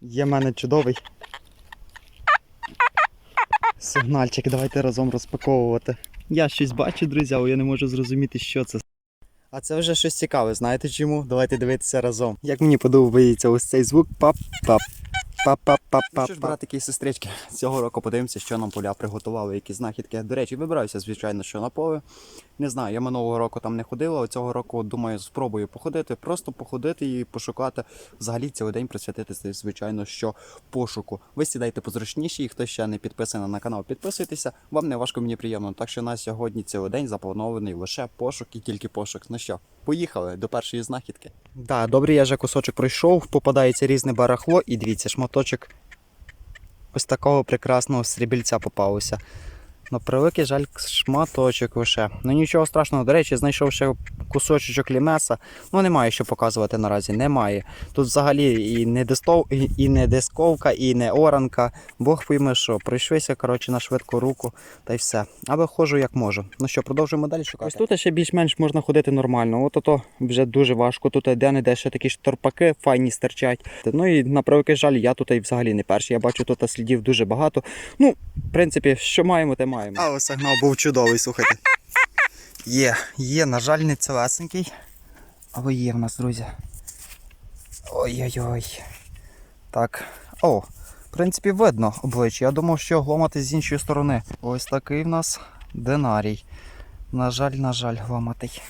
Є в мене чудовий. Сигнальчик, давайте разом розпаковувати. Я щось бачу, друзі, але я не можу зрозуміти, що це. А це вже щось цікаве, знаєте чому? Давайте дивитися разом. Як мені подобається ось цей звук пап-пап. Па-па-па-па. Ну що ж, братики і сестрички, цього року подивимося, що нам поля приготували, які знахідки. До речі, вибираюся, звичайно, що на поле. Не знаю, я минулого року там не ходила, а цього року, думаю, спробую походити, просто походити і пошукати. Взагалі цілий день присвятити, звичайно, що пошуку. Ви сідайте позручніші, і хто ще не підписаний на канал, підписуйтеся. Вам не важко, мені приємно. Так що на сьогодні цілий день запланований лише пошук і тільки пошук. Ну що, поїхали до першої знахідки. Да, добре, я вже кусочок пройшов, попадається різне барахло, і дивіться, шматочок ось такого прекрасного срібільця попався. На превеликий жаль, шматочок лише. Ну нічого страшного, до речі, знайшов ще кусочок лімеса. Ну немає що показувати наразі, немає. Тут взагалі і не дистов, і- не дисковка, і не оранка. Бог пойме, що пройшлися коротше, на швидку руку та й все. Але ходжу як можу. Ну що, продовжуємо далі шукати. Ось тут ще більш-менш можна ходити нормально. От ото вже дуже важко. Тут де-не-де ще такі шторпаки файні стирчать. Ну і на превеликий жаль, я тут і взагалі не перший. Я бачу тут слідів дуже багато. Ну, в принципі, що маємо, те маємо. Але сигнал був чудовий, слухайте. Є, є, на жаль, не цілесенький. Але є в нас, друзі. Ой-ой-ой. Так. О, в принципі, видно обличчя. Я думав, що гломати з іншої сторони. Ось такий в нас динарій. На жаль, на жаль, гламатий.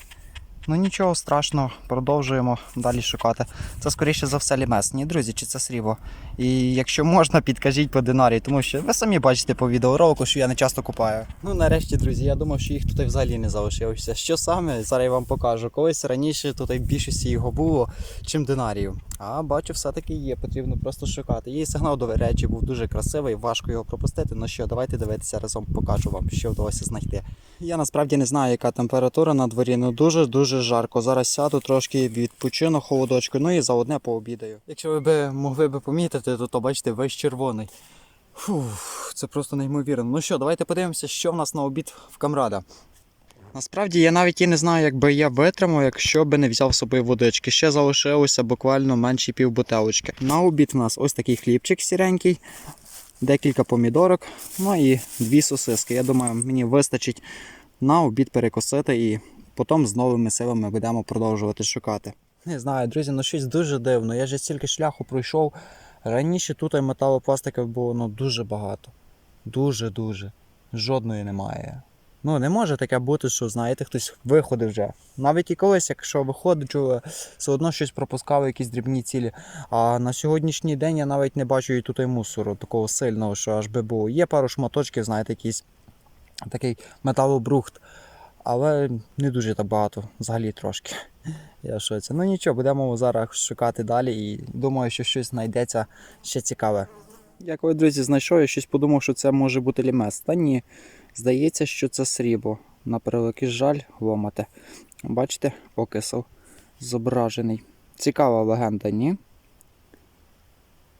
Ну нічого страшного, продовжуємо далі шукати. Це скоріше за все лімес. Ні, друзі, чи це срібло. І якщо можна, підкажіть по динарі, тому що ви самі бачите по відеоролику, що я не часто купаю. Ну нарешті, друзі, я думав, що їх тут взагалі не залишилося. Що саме? Зараз я вам покажу. Колись раніше тут більшості його було, чим динарію. А бачу, все-таки є, потрібно просто шукати. І сигнал, до речі, був дуже красивий, важко його пропустити. Ну що, давайте дивитися разом, покажу вам, що вдалося знайти. Я насправді не знаю, яка температура на дворі, ну дуже-дуже жарко. Зараз сяду трошки відпочину холодочку, ну і заодне пообідаю. Якщо ви би могли би помітити, то, то бачите, весь червоний. Фух, це просто неймовірно. Ну що, давайте подивимося, що в нас на обід в камрада. Насправді я навіть і не знаю, як би я витримав, якщо би не взяв з собою водички. Ще залишилося буквально менше півбутелочки. На обід в нас ось такий хлібчик сіренький, декілька помідорок, ну і дві сосиски. Я думаю, мені вистачить на обід перекусити і потім з новими силами будемо продовжувати шукати. Не знаю, друзі, ну щось дуже дивно. Я вже стільки шляху пройшов. Раніше тут металопластиків було ну, дуже багато. Дуже-дуже. Жодної немає. Ну, не може таке бути, що, знаєте, хтось виходив вже. Навіть і колись, якщо виходив, все одно щось пропускав, якісь дрібні цілі. А на сьогоднішній день я навіть не бачу і тут і мусору такого сильного, що аж би було. Є пару шматочків, знаєте, якийсь такий металобрухт. Але не дуже так багато, взагалі трошки. Я в шоці. Ну нічого, будемо зараз шукати далі і думаю, що щось знайдеться ще цікаве. Я коли, друзі, знайшов, я щось подумав, що це може бути лімес. Та ні, здається, що це срібло. На превеликий жаль, ломате. Бачите, окисел зображений. Цікава легенда, ні?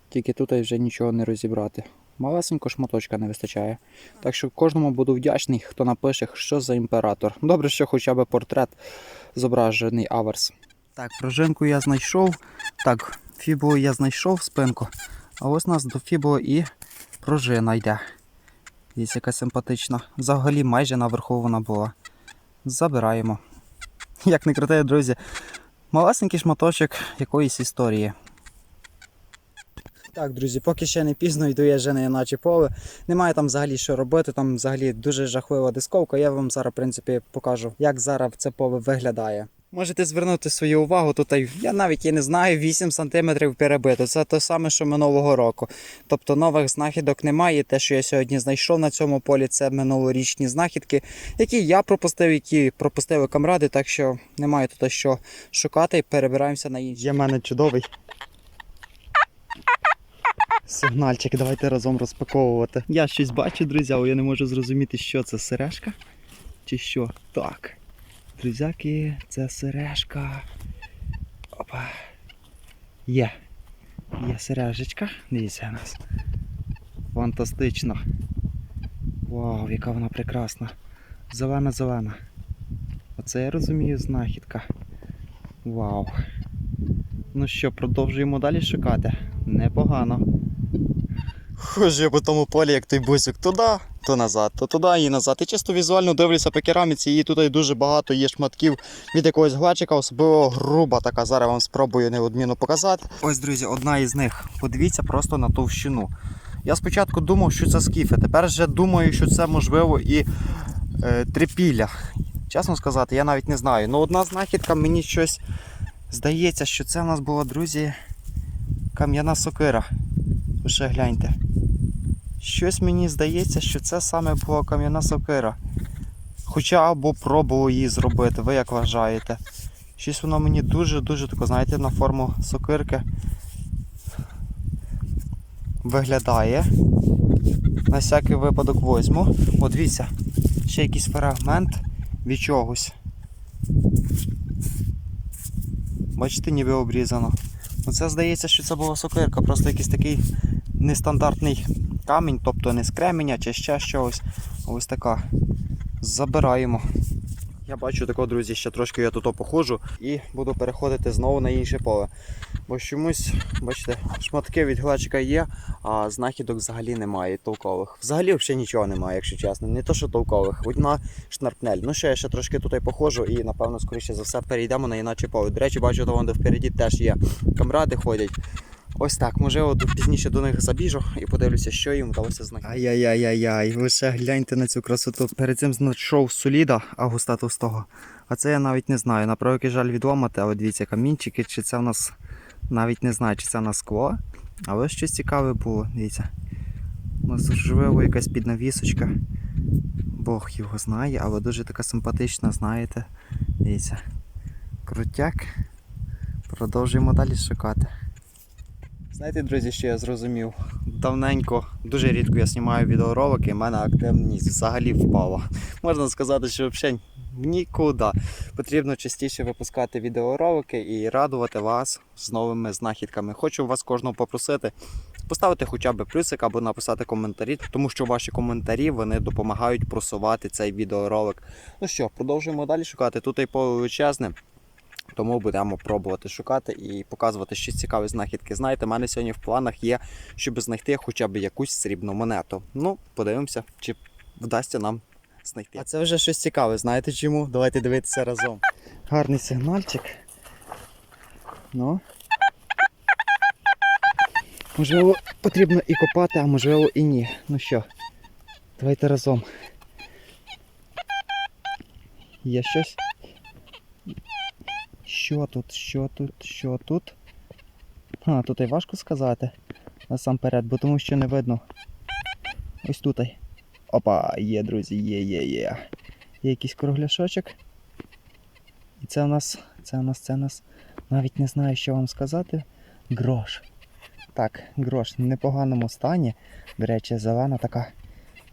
Тільки тут вже нічого не розібрати. Малесенько шматочка не вистачає. Так що кожному буду вдячний, хто напише, що за імператор. Добре, що хоча б портрет зображений аверс. Так, пружинку я знайшов. Так, фібулу я знайшов спинку. А ось у нас до фібули і пружина йде. Є яка симпатична. Взагалі майже наверху вона була. Забираємо. Як не крутає, друзі, малесенький шматочок якоїсь історії. Так, друзі, поки ще не пізно йду я вже на іначе поле. Немає там взагалі що робити, там взагалі дуже жахлива дисковка. Я вам зараз, в принципі, покажу, як зараз це поле виглядає. Можете звернути свою увагу, тут я навіть і не знаю, 8 см перебито. Це те саме, що минулого року. Тобто нових знахідок немає. Те, що я сьогодні знайшов на цьому полі, це минулорічні знахідки, які я пропустив, які пропустили камради, так що немає тут що шукати. Перебираємося на інші. Є в мене чудовий. Сигнальчик, давайте разом розпаковувати. Я щось бачу, друзі, але я не можу зрозуміти, що це сережка чи що. Так. Друзяки, це сережка. Опа. Є. Є сережечка. Дивіться у нас. Фантастично. Вау, яка вона прекрасна. Зелена-зелена. Оце я розумію знахідка. Вау. Ну що, продовжуємо далі шукати. Непогано. Хоже я по тому полі, як той бусик, туди, то назад, то туди і назад. І чисто візуально дивлюся по кераміці, і тут дуже багато є шматків від якогось глечика, особливо груба така. Зараз вам спробую неодмінно показати. Ось, друзі, одна із них. Подивіться просто на товщину. Я спочатку думав, що це скіфи. Тепер вже думаю, що це можливо і е, трипілля. Чесно сказати, я навіть не знаю. Ну, одна знахідка мені щось здається, що це в нас була, друзі, кам'яна сокира. Ви ще гляньте. Щось мені здається, що це саме була кам'яна сокира. Хоча або пробував її зробити, ви як вважаєте. Щось воно мені дуже-дуже тако, знаєте, на форму сокирки виглядає. На всякий випадок возьму. От дивіться, ще якийсь фрагмент від чогось. Бачите, ніби обрізано. Оце здається, що це була сокирка, просто якийсь такий нестандартний камінь, тобто не з кременя чи ще щось. Ось така. Забираємо. Я бачу такого, друзі, ще трошки я тут походжу і буду переходити знову на інше поле. Бо чомусь, бачите, шматки від глечика є, а знахідок взагалі немає толкових. Взагалі взагалі нічого немає, якщо чесно. Не то, що толкових, одна шнарпнель. Ну що, я ще трошки тут походжу і напевно, скоріше за все, перейдемо на іначе поле. До речі, бачу, там де впереді теж є камради ходять. Ось так, можливо, до- пізніше до них забіжу і подивлюся, що їм вдалося знайти. Ай-яй-яй-яй-яй, ви ще гляньте на цю красоту. Перед цим знайшов соліда Агуста Товстого. А це я навіть не знаю. На превеликий жаль відломати, але дивіться, камінчики, чи це в нас навіть не знаю, чи це в нас скло. Але щось цікаве було, дивіться. Можливо, якась піднавісочка. Бог його знає, але дуже така симпатична, знаєте. Дивіться. Крутяк. Продовжуємо далі шукати. Знаєте, друзі, що я зрозумів? Давненько, дуже рідко я знімаю відеоролики, і в мене активність взагалі впала. Можна сказати, що взагалі нікуди. Потрібно частіше випускати відеоролики і радувати вас з новими знахідками. Хочу вас кожного попросити поставити хоча б плюсик або написати коментарі, тому що ваші коментарі вони допомагають просувати цей відеоролик. Ну що, продовжуємо далі шукати. Тут і величезне. Тому будемо пробувати шукати і показувати щось цікаві знахідки. Знаєте, в мене сьогодні в планах є, щоб знайти хоча б якусь срібну монету. Ну, подивимося, чи вдасться нам знайти. А це вже щось цікаве, знаєте чому? Давайте дивитися разом. Гарний сигнальчик. Ну. Можливо, потрібно і копати, а можливо і ні. Ну що, давайте разом. Є щось? Що тут, що тут, що тут? А, тут і важко сказати насамперед, бо тому що не видно. Ось тут. Опа, є, друзі, є, є, є. Є якийсь кругляшочок. І це у нас, це у нас, це у нас. Навіть не знаю, що вам сказати. Грош. Так, грош в непоганому стані. До речі, зелена така.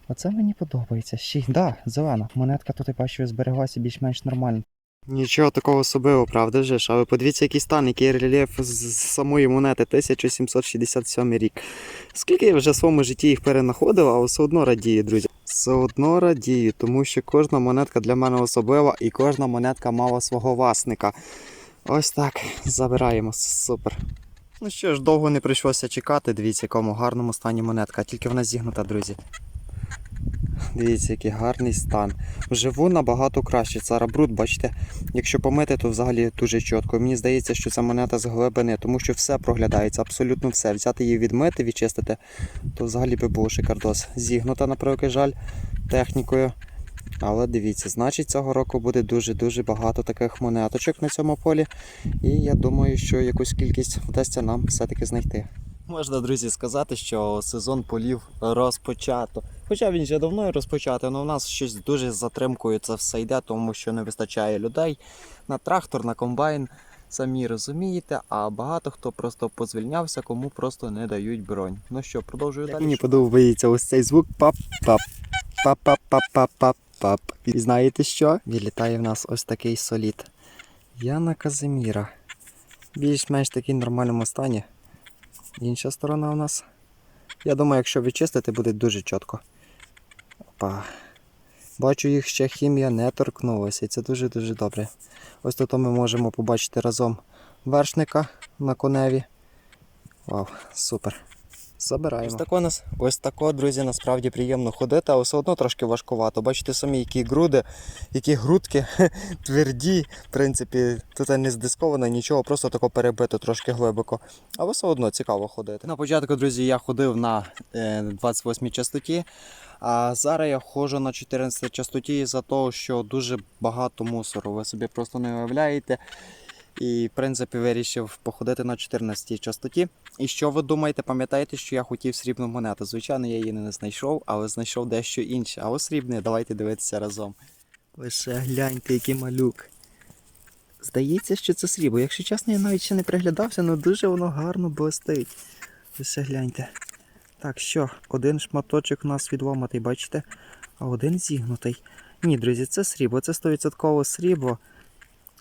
Оце мені подобається. Ще да, зелена. Монетка тут я бачу збереглася більш-менш нормально. Нічого такого особливого, правда же? ж? А ви подивіться, який стан, який рельєф з самої монети 1767 рік. Скільки я вже в своєму житті їх перенаходив, а все одно радію, друзі. Все одно радію, тому що кожна монетка для мене особлива і кожна монетка мала свого власника. Ось так, забираємо. Супер. Ну що ж, довго не прийшлося чекати. Дивіться, якому гарному стані монетка, тільки вона зігнута, друзі. Дивіться, який гарний стан. Вживу набагато краще. Цара бруд, бачите, якщо помити, то взагалі дуже чітко. Мені здається, що це монета з глибини, тому що все проглядається, абсолютно все. Взяти її відмити, відчистити, то взагалі би було шикардос. Зігнута, на превеликий жаль, технікою. Але дивіться, значить цього року буде дуже-дуже багато таких монеточок на цьому полі. І я думаю, що якусь кількість вдасться нам все-таки знайти. Можна, друзі, сказати, що сезон полів розпочато. Хоча він вже давно і розпочатий, але у нас щось дуже з затримкою це все йде, тому що не вистачає людей на трактор, на комбайн. Самі розумієте, а багато хто просто позвільнявся, кому просто не дають бронь. Ну що, продовжую далі. Мені подобається ось цей звук пап-пап. Пап-пап-пап-пап-пап. І знаєте що? Відлітає в нас ось такий солід. Яна Казиміра. Більш-менш такий нормальному стані. Інша сторона у нас. Я думаю, якщо відчистити, буде дуже чітко. Опа. Бачу, їх ще хімія не торкнулася, і це дуже-дуже добре. Ось тут ми можемо побачити разом вершника на коневі. Вау, супер. Забираємо. Ось тако нас, ось тако, друзі, насправді приємно ходити, але все одно трошки важкувато. Бачите самі, які груди, які грудки тверді. В принципі, тут не здисковано нічого, просто тако перебито трошки глибоко. Але все одно цікаво ходити. На початку, друзі, я ходив на е, 28 частоті. А зараз я ходжу на 14 частоті за того, що дуже багато мусору. Ви собі просто не уявляєте. І, в принципі, вирішив походити на 14-й частоті. І що ви думаєте, пам'ятаєте, що я хотів срібну монету? Звичайно, я її не знайшов, але знайшов дещо інше. А ось срібне, давайте дивитися разом. Лише гляньте, який малюк. Здається, що це срібло. Якщо чесно, я навіть ще не приглядався, але дуже воно гарно блистить. Лише гляньте. Так, що, один шматочок у нас відломатий, бачите? А один зігнутий. Ні, друзі, це срібло, це 100% срібло.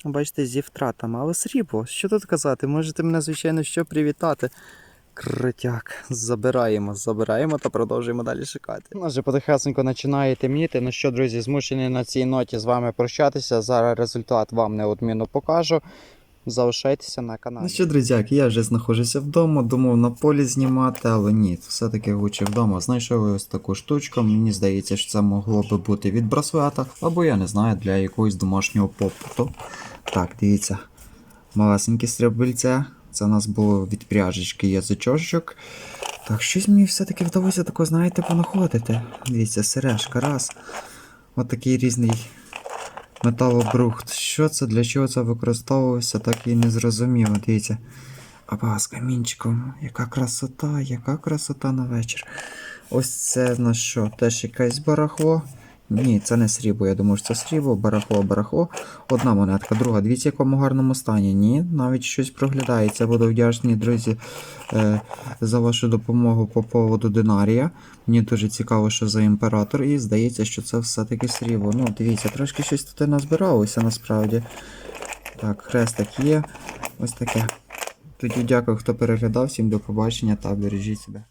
Бачите, зі втратами, але срібло. Що тут казати? Можете мене, звичайно, що привітати. Критяк. Забираємо, забираємо та продовжуємо далі шукати. У нас вже потихесенько починає темніти. Ну що, друзі, змушений на цій ноті з вами прощатися. Зараз результат вам неодмінно покажу. Залишайтеся на каналі. Ну що, друзяки, я вже знаходжуся вдома, думав на полі знімати, але ні, все-таки лучше вдома. Знайшов ось таку штучку. Мені здається, що це могло би бути від браслета, або я не знаю, для якогось домашнього попиту. Так, дивіться, малесенькі стрибільця. Це у нас було від пряжечки язичочок. Так, щось мені все-таки вдалося тако, знаєте, понаходити. Дивіться, сережка, раз. От такий різний металобрухт. Що це, для чого це використовувалося, так і не зрозуміло. Дивіться. Апа, з камінчиком. Яка красота, яка красота на вечір. Ось це на що? Теж якесь барахло. Ні, це не срібло. Я думаю, що це срібло, барахло, барахло. Одна монетка, друга. Дивіться, в якому гарному стані. Ні, навіть щось проглядається. Буду вдячний, друзі, е, за вашу допомогу по поводу динарія. Мені дуже цікаво, що за імператор, і здається, що це все-таки срібло. Ну, дивіться, трошки щось тут назбиралося насправді. Так, хрестик є. Ось таке. Тоді дякую, хто переглядав. Всім до побачення та бережіть себе.